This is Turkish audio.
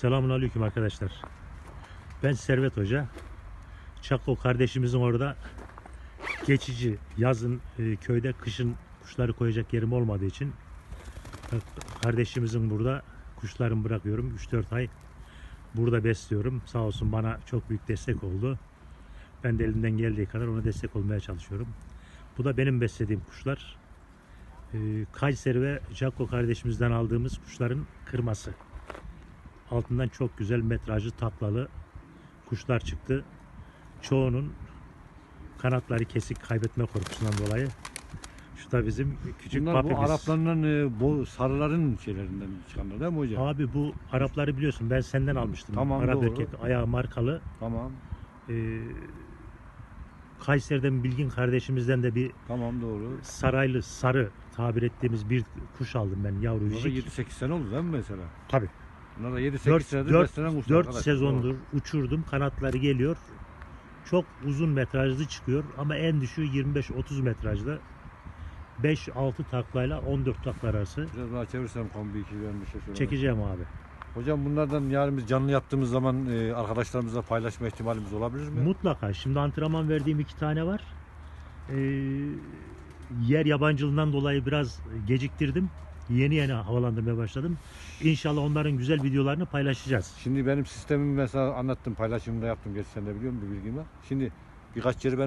Selamun Aleyküm arkadaşlar. Ben Servet Hoca. Çakko kardeşimizin orada geçici yazın e, köyde kışın kuşları koyacak yerim olmadığı için e, kardeşimizin burada kuşlarımı bırakıyorum. 3-4 ay burada besliyorum. Sağ olsun bana çok büyük destek oldu. Ben de elimden geldiği kadar ona destek olmaya çalışıyorum. Bu da benim beslediğim kuşlar. E, Kayseri ve Çakko kardeşimizden aldığımız kuşların kırması. Altından çok güzel metrajlı taklalı kuşlar çıktı. Çoğunun kanatları kesik kaybetme korkusundan dolayı. Şu da bizim küçük Bunlar bu papimiz. Araplarından e, bu sarıların şeylerinden çıkanlar değil mi hocam? Abi bu Arapları biliyorsun ben senden almıştım. Tamam, Arap doğru. erkek ayağı markalı. Tamam. Ee, Kayseri'den Bilgin kardeşimizden de bir Tamam doğru. saraylı sarı tabir ettiğimiz bir kuş aldım ben Bunlar da yavrucuk. 7-8 sene oldu değil mi mesela? Tabii. Bunlar da 7-8 4, senedir 4, beslenen kuşlar 4 arkadaşlar. sezondur uçurdum. Kanatları geliyor. Çok uzun metrajlı çıkıyor ama en düşüğü 25-30 metrajlı. 5-6 taklayla 14 taklar arası. Biraz daha çevirsem kombi iki ben bir şey söyleyeyim. Çekeceğim abi. Hocam bunlardan yarın biz canlı yaptığımız zaman e, arkadaşlarımızla paylaşma ihtimalimiz olabilir mi? Mutlaka. Şimdi antrenman verdiğim iki tane var. Ee, yer yabancılığından dolayı biraz geciktirdim. Yeni yeni havalandırmaya başladım. İnşallah onların güzel videolarını paylaşacağız. Şimdi benim sistemimi mesela anlattım, paylaşımını da yaptım. Gerçi sen de biliyor musun bilgimi? Şimdi birkaç yeri ben